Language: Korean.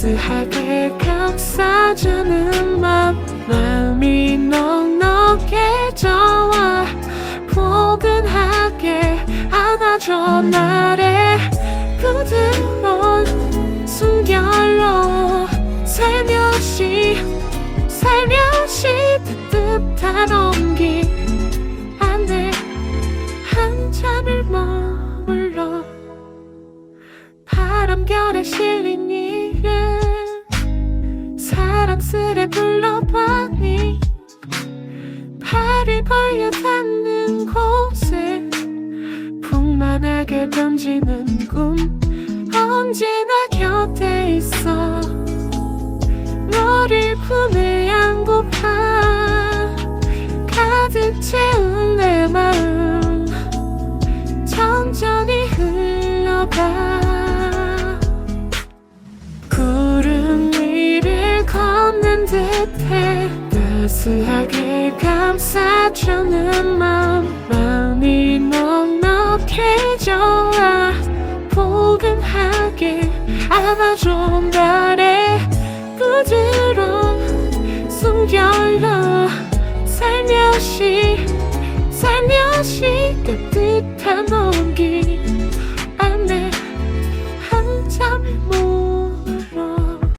따스하게 감싸주는 맘 마음이 넉넉해져와 포근하게 안아줘 나를 부드러운 숨결로 살며시 살며시 뜨뜻한 온기 안에 한참을 머물러. 바람결에 실린 이름 벌려 닿는 곳에 풍만하게 던지는 꿈. 언제나 곁에 있어. 너를 품에 안고파 가득 채운 내 마음. 천천히 흘러가 구름 위를 걷는 듯해 따스하게 감싸주는 마음 마음이 넉넉해져와 포근하게 안아줘 나를 부드러운 숨결로 살며시 살며시 따뜻한 온기